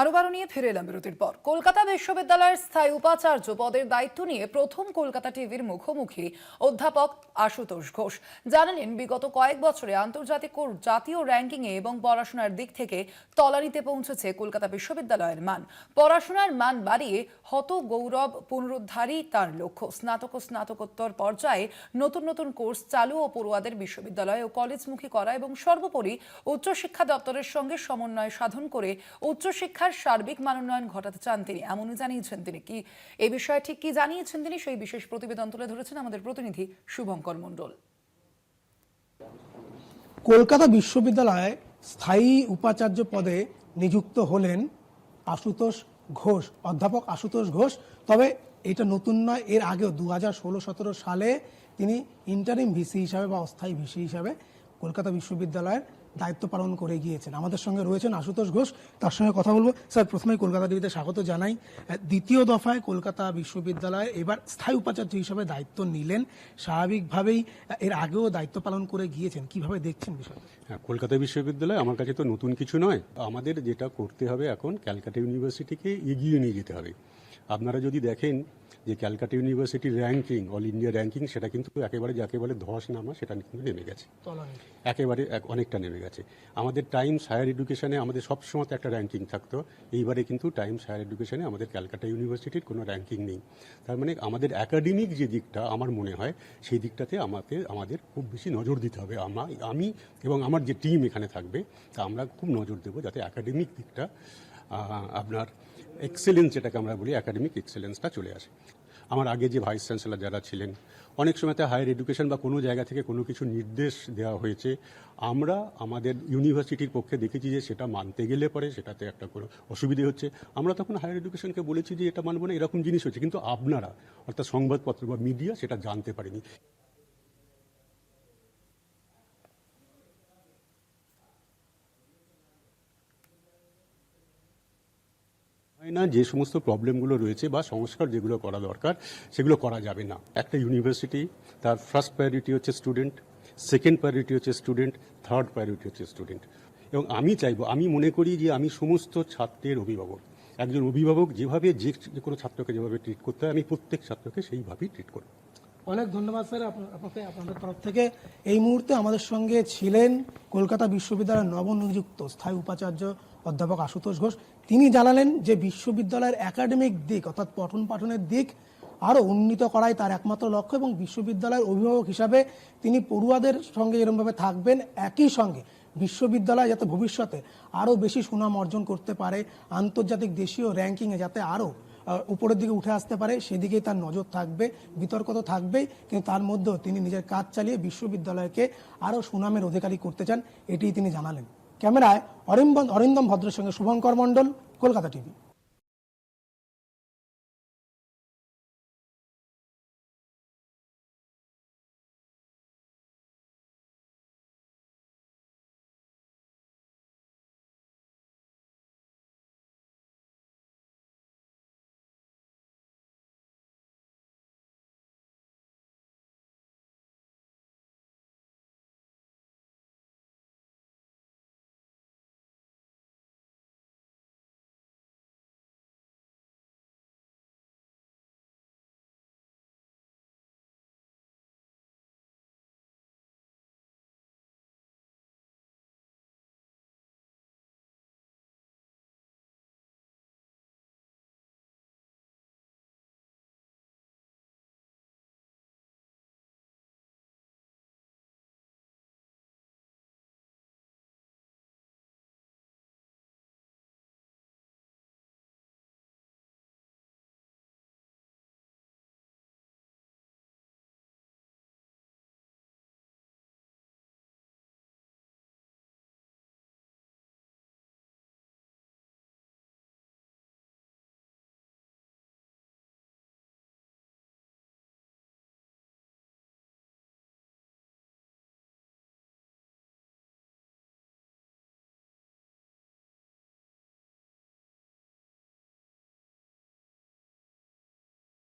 আরও বারো নিয়ে ফিরে এলাম বিরতির পর। কলকাতা বিশ্ববিদ্যালয়ের স্থায়ী উপাচার্য পদের দায়িত্ব নিয়ে প্রথম কলকাতা টিভির মুখোমুখি অধ্যাপক আশুতোষ ঘোষ। জানালেন, বিগত কয়েক বছরে আন্তর্জাতিক ও জাতীয় র্যাঙ্কিংয়ে এবং পড়াশোনার দিক থেকে তলানিতে পৌঁছেছে কলকাতা বিশ্ববিদ্যালয়ের মান। পড়াশোনার মান বাড়িয়ে হত গৌরব পুনরুদ্ধারই তার লক্ষ্য। স্নাতক ও স্নাতকোত্তর পর্যায়ে নতুন নতুন কোর্স চালু ও পড়ুয়াদের বিশ্ববিদ্যালয় ও কলেজমুখী করা এবং সর্বোপরি উচ্চশিক্ষা দপ্তরের সঙ্গে সমন্বয় সাধন করে উচ্চশিক্ষার সার্বিক মানোন্নয়ন ঘটাতে চান তিনি এমনই জানিয়েছেন তিনি। কি এই বিষয়ে ঠিক কি জানিয়েছেন তিনি? সেই বিশেষ প্রতিবেদন তুলে ধরেছেন আমাদের প্রতিনিধি শুভঙ্কর মণ্ডল। কলকাতা বিশ্ববিদ্যালয়ে স্থায়ী উপাচার্য পদে নিযুক্ত হলেন আশুতোষ ঘোষ, অধ্যাপক আশুতোষ ঘোষ। তবে এটা নতুন নয়, এর আগেও দু হাজার ষোলো সতেরো সালে তিনি ইন্টারিম ভিসি হিসাবে বা অস্থায়ী ভিসি হিসাবে কলকাতা বিশ্ববিদ্যালয়ের দায়িত্ব পালন করে গিয়েছেন। আমাদের সঙ্গে রয়েছেন আশুতোষ ঘোষ। তার সঙ্গে কথা বলব। স্যার, প্রথমেই কলকাতা টিভিতে স্বাগত জানাই। দ্বিতীয় দফায় কলকাতা বিশ্ববিদ্যালয়ে এবার স্থায়ী উপাচার্য হিসাবে দায়িত্ব নিলেন। স্বাভাবিকভাবেই এর আগেও দায়িত্ব পালন করে গিয়েছেন। কীভাবে দেখছেন বিষয়টা? হ্যাঁ কলকাতা বিশ্ববিদ্যালয় আমার কাছে তো নতুন কিছু নয়। আমাদের যেটা করতে হবে এখন, ক্যালকাটা ইউনিভার্সিটিকে এগিয়ে নিয়ে যেতে হবে। আপনারা যদি দেখেন যে ক্যালকাটা ইউনিভার্সিটির র্যাঙ্কিং অল ইন্ডিয়া র্যাঙ্কিং সেটা কিন্তু একেবারে যাকে বলে ধস নামা সেটা কিন্তু নেমে গেছে। একেবারে এক- অনেকটা নেমে গেছে। আমাদের টাইমস হায়ার এডুকেশনে আমাদের সবসময় একটা র্যাঙ্কিং থাকতো। এইবারে কিন্তু টাইমস হায়ার এডুকেশনে আমাদের ক্যালকাটা ইউনিভার্সিটির কোনো র্যাঙ্কিং নেই। তার মানে আমাদের একাডেমিক যে দিকটা আমার মনে হয় সেই দিকটাতে আমাদের আমাদের খুব বেশি নজর দিতে হবে। আমা আমি এবং আমার যে টিম এখানে থাকবে তা আমরা খুব নজর দেবো যাতে একাডেমিক দিকটা আপনার এক্সেলেন্স যেটাকে আমরা বলি একাডেমিক এক্সেলেন্সটা চলে আসে। আমার আগে যে ভাইস চ্যান্সেলর যারা ছিলেন, অনেক সময়তে হায়ার এডুকেশন বা কোনো জায়গা থেকে কোনো কিছু নির্দেশ দেওয়া হয়েছে, আমরা আমাদের ইউনিভার্সিটির পক্ষে দেখেছি যে সেটা মানতে গেলে পরে সেটাতে একটা কোনো অসুবিধে হচ্ছে। আমরা তখন হায়ার এডুকেশনকে বলেছি যে এটা মানবো না, এরকম জিনিস হচ্ছে। কিন্তু আপনারা, অর্থাৎ সংবাদপত্র বা মিডিয়া সেটা জানতে পারেনি। না, যে সমস্ত প্রবলেমগুলো রয়েছে বা সংস্কার যেগুলো করা দরকার, সেগুলো করা যাবে না। একটা ইউনিভার্সিটি, তার ফার্স্ট প্রায়োরিটি হচ্ছে স্টুডেন্ট সেকেন্ড প্রায়োরিটি হচ্ছে স্টুডেন্ট থার্ড প্রায়োরিটি হচ্ছে স্টুডেন্ট এবং আমি চাইব, আমি মনে করি যে আমি সমস্ত ছাত্রের অভিভাবক, একজন অভিভাবক যেভাবে যে কোনো ছাত্রকে যেভাবে ট্রিট করতে হয়, আমি প্রত্যেক ছাত্রকে সেইভাবেই ট্রিট করব। অনেক ধন্যবাদ স্যার আপনা- আপনাকে, আপনাদের তরফ থেকে। এই মুহূর্তে আমাদের সঙ্গে ছিলেন কলকাতা বিশ্ববিদ্যালয়ের নবনিযুক্ত স্থায়ী উপাচার্য অধ্যাপক আশুতোষ ঘোষ। তিনি জানালেন যে বিশ্ববিদ্যালয়ের একাডেমিক দিক অর্থাৎ পঠন পাঠনের দিক আরও উন্নীত করাই তার একমাত্র লক্ষ্য এবং বিশ্ববিদ্যালয়ের অভিভাবক হিসাবে তিনি পড়ুয়াদের সঙ্গে এরমভাবে থাকবেন, একই সঙ্গে বিশ্ববিদ্যালয় যাতে ভবিষ্যতে আরও বেশি সুনাম অর্জন করতে পারে, আন্তর্জাতিক দেশীয় র্যাঙ্কিংয়ে যাতে আরও উপরের দিকে উঠে আসতে পারে, সেদিকেই তার নজর থাকবে, বিতর্ক তো থাকবেই, কিন্তু তার মধ্যেও তিনি নিজের কাজ চালিয়ে বিশ্ববিদ্যালয়কে আরও সুনামের অধিকারী করতে চান এটি তিনি জানালেন। ক্যামেরায় অরিন্দম অরিন্দম ভদ্রের সঙ্গে শুভঙ্কর মণ্ডল, কলকাতা টিভি।